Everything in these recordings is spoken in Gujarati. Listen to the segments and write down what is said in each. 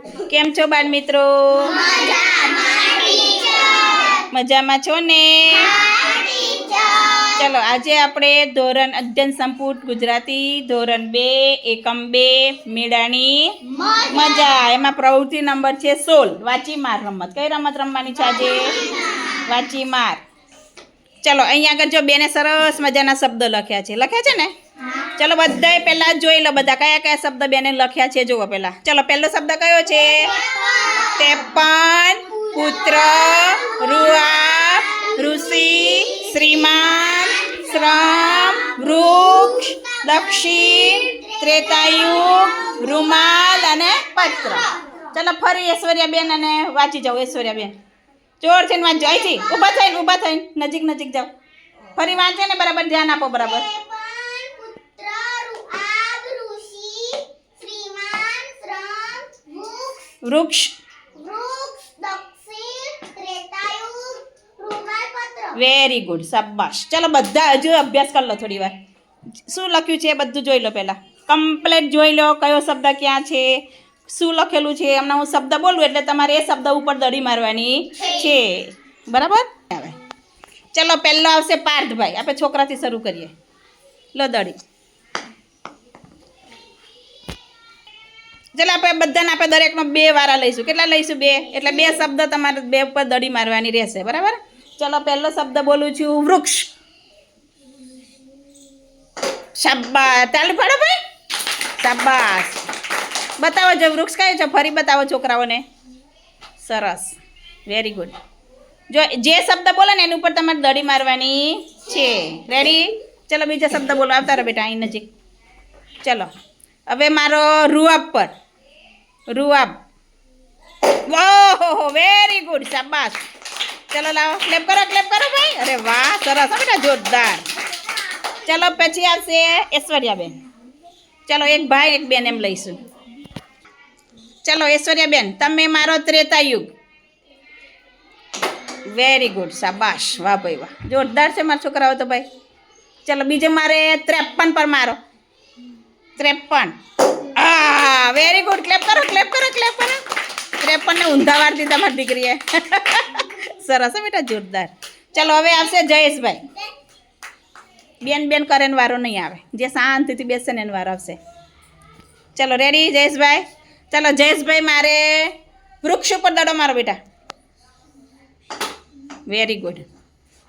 કેમ છો બાળ મિત્રો? મજામાં છો ને? ચલો, આજે આપણે ધોરણ અધ્યયન સંપુટ ગુજરાતી, ધોરણ બે, એકમ બે, મેળાની મજા. એમાં પ્રવૃત્તિ નંબર છે સોળ. વાંચી માર રમત. કઈ રમત રમવાની છે આજે? વાંચી માર. ચલો અહીંયા આગળ જો બેને સરસ મજાના શબ્દો લખ્યા છે. લખ્યા છે ને? ચલો બધાય પહેલા જોઈ લો બધા. કયા કયા શબ્દ બેને લખ્યા છે? જુઓ પહેલા. ચલો, પહેલો શબ્દ કયો છે? તેપન, પુત્ર રૂઆ ઋષિ, શ્રીમાન, શ્રમ, વૃક્ષ, દક્ષિણ ત્રેતાયુગ રૂમાલ અને પત્ર. ચલો, ફરી ઐશ્વર્યા બેન અને વાંચી જાઓ ઐશ્વર્યાબેન જોર ને વાંચજો. અહીંથી. ઊભા થઈને ઊભા થઈને. નજીક નજીક જાઓ. ફરી વાંચે ને બરાબર, ધ્યાન આપો બરાબર. વૃક્ષ. વેરી ગુડ શાબાશ. ચલો બધા હજુ અભ્યાસ કરી લો થોડી વાર. શું લખ્યું છે એ બધું જોઈ લો પહેલાં. કમ્પ્લેટ જોઈ લો કયો શબ્દ ક્યાં છે શું લખેલું છે હમણાં હું શબ્દ બોલું એટલે તમારે એ શબ્દ ઉપર દડી મારવાની છે. બરાબર? ચલો પહેલો આવશે પાર્થભાઈ. આપણે છોકરાથી શરૂ કરીએ. લો દડી ચલો આપણે બધાને આપણે દરેકનો બે વારા લઈશું. કેટલા લઈશું બે? એટલે બે શબ્દ તમારે બે ઉપર દડી મારવાની રહેશે. બરાબર? ચલો પહેલો શબ્દ બોલું છું. વૃક્ષ. શાબાશ. ચાલુ પાડો ભાઈ. શાબાશ. બતાવો જો, વૃક્ષ કયું છે? ફરી બતાવો છોકરાઓને. સરસ. વેરી ગુડ જો, જે શબ્દ બોલે ને એની ઉપર તમારે દડી મારવાની છે. રેડી ચલો બીજા શબ્દ બોલો. આવતા રહો બેટા, અહીં નજીક. ચલો. હવે મારો રૂઆબ પર. રૂઆબ. ઓહો વેરી ગુડ શાબાશ. ચલો લાવો ક્લેપ કરો ક્લેપ કરો ભાઈ. અરે વાહ, સરસ બેટા, જોરદાર. ચલો, પછી આવશે ઐશ્વર્યાબેન. ચલો, એક ભાઈ, એક બેન એમ લઈશું. ચલો, ઐશ્વર્યાબેન, તમે મારો ત્રેતા યુગ. વેરી ગુડ શાબાશ. વાહ ભાઈ, વાહ. જોરદાર છે મારા છોકરાઓ તો ભાઈ. ચલો, બીજે મારે ત્રેપન પર મારો. ત્રેપન. વેરી ગુડ ક્લેપ કરો ક્લેપ કરો ક્લેપ કરો. ત્રેપનને ઊંધા વાર દીધા મારી દીકરીએ. સરસ બેટા, જોરદાર. ચલો, હવે આવશે જયેશભાઈ. બેન બેન કરે ને વારો નહીં આવે. જે શાંતિથી બેસે ને વારો આવશે. ચલો રેડી જયેશભાઈ? ચલો, જયેશભાઈ મારે વૃક્ષ ઉપર દડો મારો બેટા. વેરી ગુડ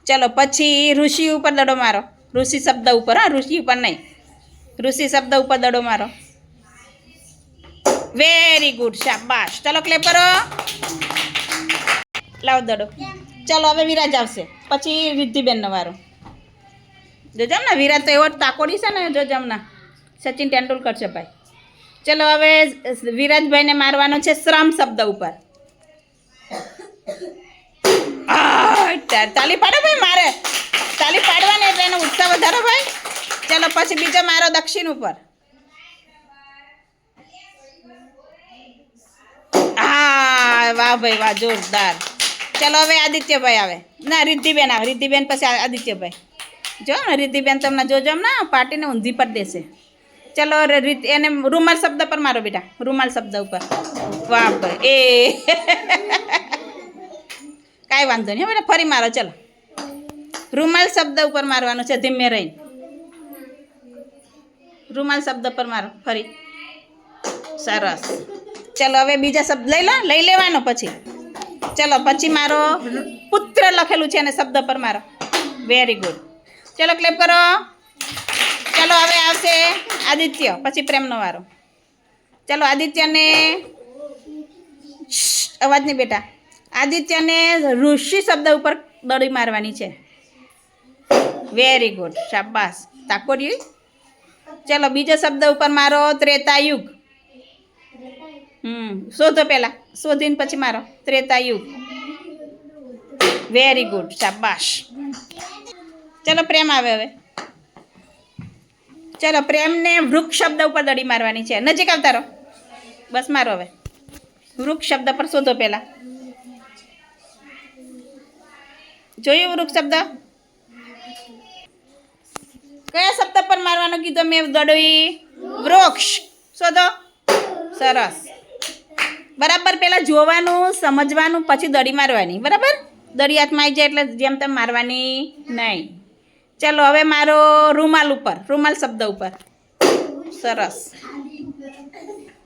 ચલો, પછી ઋષિ ઉપર દડો મારો. ઋષિ શબ્દ ઉપર, હા, ઋષિ ઉપર નહીં. ઋષિ શબ્દ ઉપર દડો મારો. વેરી ગુડ શાબાશ. ચલો ક્લેપ કરો. લાવો દડો. ચલો, હવે વિરાજ આવશે. પછી રિદ્ધિબેનનો વારો. જોજમ ને વિરાજ તો એવો તાકોડી છે ને જોજમ ના સચિન તેંડુલકર છે ભાઈ. ચલો, હવે વિરાજભાઈને મારવાનો છે શ્રમ શબ્દ ઉપર. તાલી પાડો ભાઈ મારે. તાલી પાડવાની એટલે એનો ઉત્સાહ વધારો ભાઈ. ચલો, પછી બીજો મારો દક્ષિણ ઉપર. હા વાહ ભાઈ, વાહ, જોરદાર. ચલો હવે આદિત્યભાઈ આવે. ના, રિદ્ધિબેન આવે. રિદ્ધિબેન પછી આદિત્યભાઈ. જો ને રિદ્ધિબેન તમને જોજો ને, પાર્ટીને ઊંધી પર દેશે. ચલો એને રૂમાલ શબ્દ પર મારો બેટા. રૂમાલ શબ્દ ઉપર. વાહ ભાઈ, એ. કાંઈ વાંધો નહીં બેટા, ફરી મારો, ચલો. રૂમાલ શબ્દ ઉપર મારવાનો છે, ધીમે રહીને. રૂમાલ શબ્દ પર મારો, ફરી. સરસ. ચલો, હવે બીજા શબ્દ લઈ લો, લઈ લેવાનો પછી. ચલો, પછી મારો પુત્ર લખેલું છે અને શબ્દ પર મારો. વેરી ગુડ ચલો ક્લેપ કરો. ચલો, હવે આવશે આદિત્ય, પછી પ્રેમનો વારો. ચલો, આદિત્યને અવાજ નહીં બેટા. આદિત્યને ઋષિ શબ્દ ઉપર દડી મારવાની છે. વેરી ગુડ શાબાસ તાકોરી ચલો, બીજો શબ્દ ઉપર મારો ત્રેતાયુગ. હમ, શોધો પહેલાં શોધીને પછી મારો. ત્રેતાયુગ વેરી ગુડ શાબાશ. ચલો, પ્રેમ આવે હવે. ચલો, પ્રેમને વૃક્ષ શબ્દ ઉપર દડી મારવાની છે. નજીક આવતા રહો બસ મારો હવે. વૃક્ષ શબ્દ પર શોધો પહેલાં જોયું વૃક્ષ શબ્દ? કયા શબ્દ પર મારવાનો કીધો મેં? દડોઈ. વૃક્ષ. શોધો. સરસ. બરાબર પહેલાં જોવાનું, સમજવાનું, પછી દડી મારવાની. બરાબર? દડી હાથમાં આવી જાય એટલે જેમ તેમ મારવાની નહીં. ચાલો, હવે મારો રૂમાલ ઉપર, રૂમાલ શબ્દ ઉપર. સરસ.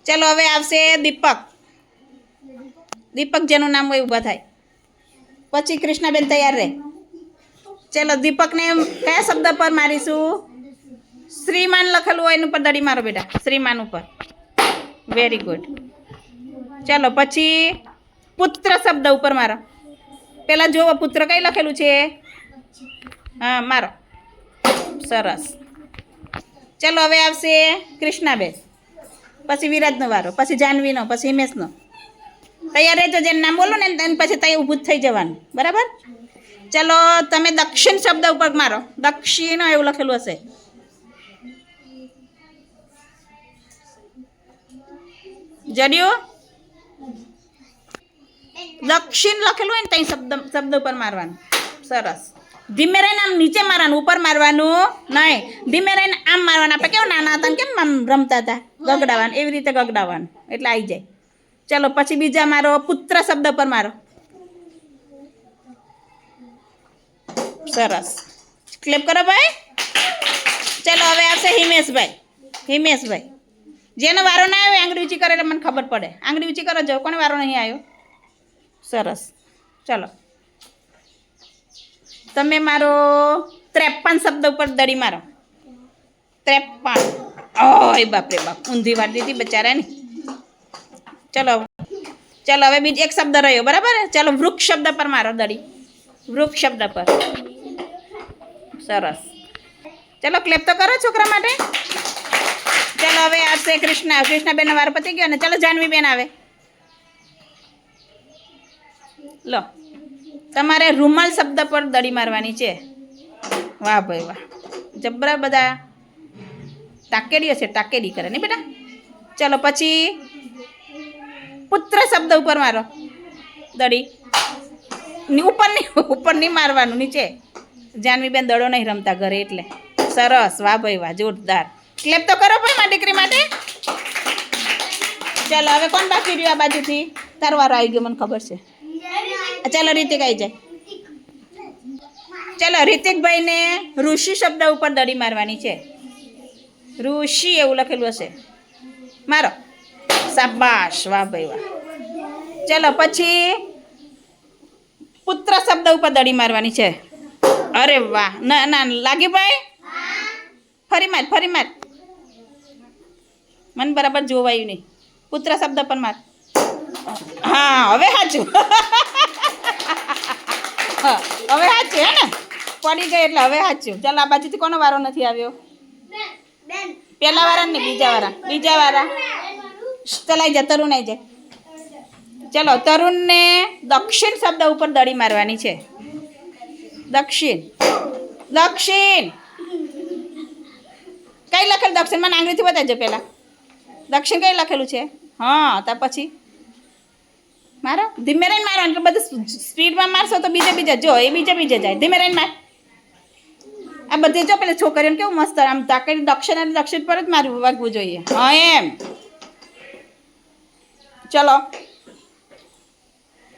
ચાલો, હવે આવશે દીપક. દીપક જેનું નામ હોય ઊભા થાય. પછી કૃષ્ણાબેન તૈયાર રહે. ચાલો, દીપકને કયા શબ્દ પર મારીશું? શ્રીમાન લખેલું હોય એનું પર દડી મારો બેટા. શ્રીમાન ઉપર. વેરી ગુડ ચાલો, પછી પુત્ર શબ્દ ઉપર મારો. પહેલાં જુઓ પુત્ર કઈ લખેલું છે? હા, મારો. સરસ. ચાલો, હવે આવશે કૃષ્ણાબેન. પછી વિરાજનો વારો, પછી જાનવીનો, પછી હિમેશનો. તૈયાર રહેજો, જેનું નામ બોલો ને એને પછી તૈયાર ઊભું જ થઈ જવાનું. બરાબર? ચાલો, તમે દક્ષિણ શબ્દ ઉપર મારો. દક્ષિણ એવું લખેલું હશે. જડ્યું? દક્ષિણ લખેલું હોય ને ત્યાં શબ્દ શબ્દ ઉપર મારવાનું. સરસ. ધીમે રહીને આમ નીચે મારવાનું, ઉપર મારવાનું નહીં. ધીમે રહીને આમ મારવાનું. આપણે કેવું નાના હતા કેમ આમ રમતા હતા? ગગડાવાનું, એવી રીતે ગગડાવાનું. એટલે આવી જાય. ચલો, પછી બીજા મારો પુત્ર શબ્દ પર મારો. સરસ. ક્લેપ કરો ભાઈ. ચલો, હવે આવશે હિમેશભાઈ. હિમેશભાઈ. જેનો વારો ના આવ્યો, આંગળી ઊંચી કરે એટલે મને ખબર પડે. આંગળી ઊંચી કરો, જો કોને વારો નહીં આવ્યો? સરસ. ચલો. તમે મારો ત્રેપન શબ્દ ઉપર દડી મારો. ત્રેપન ઓય બાપરે બાપ. ઊંધી વાર દીધી બચારાની. ચલો ચલો હવે બીજો એક શબ્દ રહ્યો, બરાબર? ચલો વૃક્ષ શબ્દ પર મારો દડી. વૃક્ષ શબ્દ પર. સરસ. ચલો ક્લેપ તો કરો છોકરા માટે. ચલો હવે આવશે કૃષ્ણ. કૃષ્ણાબેનનો વાર પતી ગયો ને ચલો જાનવીબેન આવે. લો. તમારે રૂમાલ શબ્દ પર દડી મારવાની છે. વાહ ભાઈ વાહ. જબરા બધા ટાકેડીઓ હશે ટાકેડી કરે ને બેટા? ચલો પછી પુત્ર શબ્દ ઉપર મારો. દડી. ઉપર નહીં ઉપર નહીં મારવાનું નીચે. જાનવીબેન દડો નહીં રમતા ઘરે એટલે. સરસ. વાહ ભાઈ વાહ, જોરદાર. ક્લેપ તો કરો ભાઈ મારી દીકરી માટે. ચાલો, હવે કોણ બાકી રહ્યું આ બાજુથી? તારો વારો આવી ગયો, મને ખબર છે. ચાલો રીતિક આવી જાય. ચાલો રિતિકભાઈને ઋષિ શબ્દ ઉપર દડી મારવાની છે. ઋષિ એવું લખેલું હશે. મારો. શાબાશ, વાહ ભાઈ વાહ. ચાલો પછી પુત્ર શબ્દ ઉપર દડી મારવાની છે. અરે વાહ. ના ના લાગી ભાઈ? ફરી માર ફરી માર. મને બરાબર જોવાયું નહીં. પુત્ર શબ્દ પર માર. હા, હવે સાચું હા, હવે સાચું હે ને પડી ગઈ એટલે હવે સાચું ચાલ, આ બાજુથી કોનો વારો નથી આવ્યો? પહેલા વાળા ને બીજા વાળા બીજા વાળા ચલાઈ જા, તરુણ આવી જાય ચલો, તરુણને દક્ષિણ શબ્દ ઉપર દડી મારવાની છે. દક્ષિણ. દક્ષિણ. કઈ લખેલું? દક્ષિણ મને આંગળીથી બતાવજો પહેલાં દક્ષિણ કઈ લખેલું છે? હા, ત્યાર પછી. મારો? ધીમે રહીને મારો એટલે બધું સ્પીડમાં મારશો તો બીજે બીજે, જો, એ બીજે બીજે જાય. ધીમે રહીને માર. આ બધે જો પેલા છોકરીઓને કેવું મસ્ત આમ તાકડી દક્ષિણ અને દક્ષિણ પર જ મારું વાગવું જોઈએ. હા, એમ. ચલો.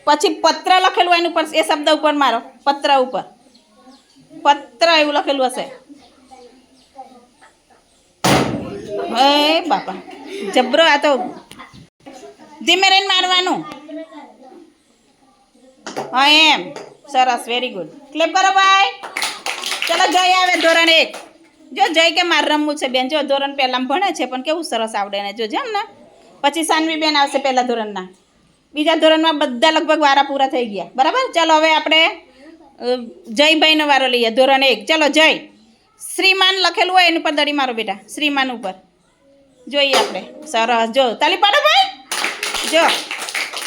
પછી પત્ર લખેલું એની ઉપર, એ શબ્દ ઉપર મારો. પત્ર ઉપર. પત્ર એવું લખેલું હશે. હે બાપા. જબરો આ તો ધીમે રહીને મારવાનું. હા, એમ. સરસ વેરી ગુડ ક્લિપ કરો, ભાઈ. ચલો, જય આવે ધોરણ એક. જો જય કે મારે રમવું છે બેન, જો ધોરણ પહેલાં ભણે છે, પણ કેવું સરસ આવડે ને જોજે ને. પછી સાનવી બેન આવશે પહેલાં ધોરણના. બીજા ધોરણમાં બધા લગભગ વારા પૂરા થઈ ગયા. બરાબર? ચાલો, હવે આપણે જયભાઈનો વારો લઈએ, ધોરણ એક. ચલો, જય. શ્રીમાન લખેલું હોય એની ઉપર દડી મારો બેટા, શ્રીમાન ઉપર. જોઈએ આપણે. સરસ. જો, તાલી પાડો ભાઈ. જો,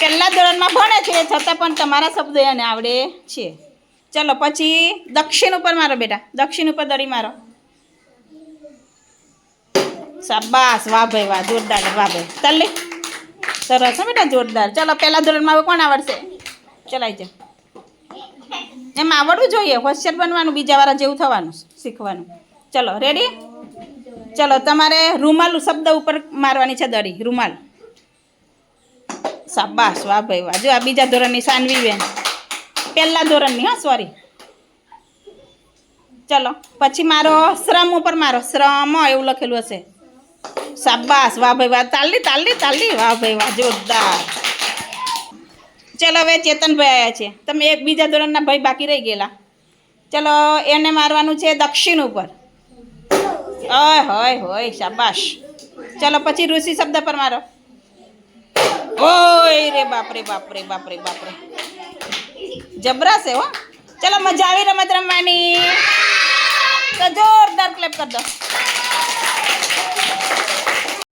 પહેલાં ધોરણમાં ભણે છે છતાં પણ તમારા શબ્દો એને આવડે છે. ચલો, પછી દક્ષિણ ઉપર મારો બેટા. દક્ષિણ ઉપર દડી મારો. શાબાશ, વાહ ભાઈ, વાહ, જોરદાર, વાહ ભાઈ. ચાલે સરસ હા બેટા, જોરદાર. ચલો, પહેલા ધોરણમાં કોણ આવડશે? ચલાવી જાઓ. એમ આવડવું જોઈએ. હોશિયાર બનવાનું, બીજા વાળા જેવું થવાનું, શીખવાનું. ચલો રેડી ચલો, તમારે રૂમાલ શબ્દ ઉપર મારવાની છે દડી રૂમાલ. સાબાસ વાહ ભાઈ, વાહ. જો આ બીજા ધોરણની સાનવી બેન. પહેલા ધોરણની, હા સોરી ચલો, પછી મારો શ્રમ ઉપર મારો શ્રમ એવું લખેલું હશે. શાબાશ, વાહ ભાઈ, વાહ તાલી તાલી તાલી વાહ ભાઈ, વાહ, જોરદાર. ચલો, હવે ચેતનભાઈ આવ્યા છે. તમે એક બીજા ધોરણના ભાઈ બાકી રહી ગયેલા. ચલો, એને મારવાનું છે દક્ષિણ ઉપર. ઓય, હોય હોય, શાબાશ. ચલો, પછી ઋષિ શબ્દ પર મારો. ઓય, રે બાપરે બાપરે બાપરે બાપરે જબરા છે હો. ચલો મજા આવી રમત રમવાની. તો જોરદાર ક્લેપ કરી દો.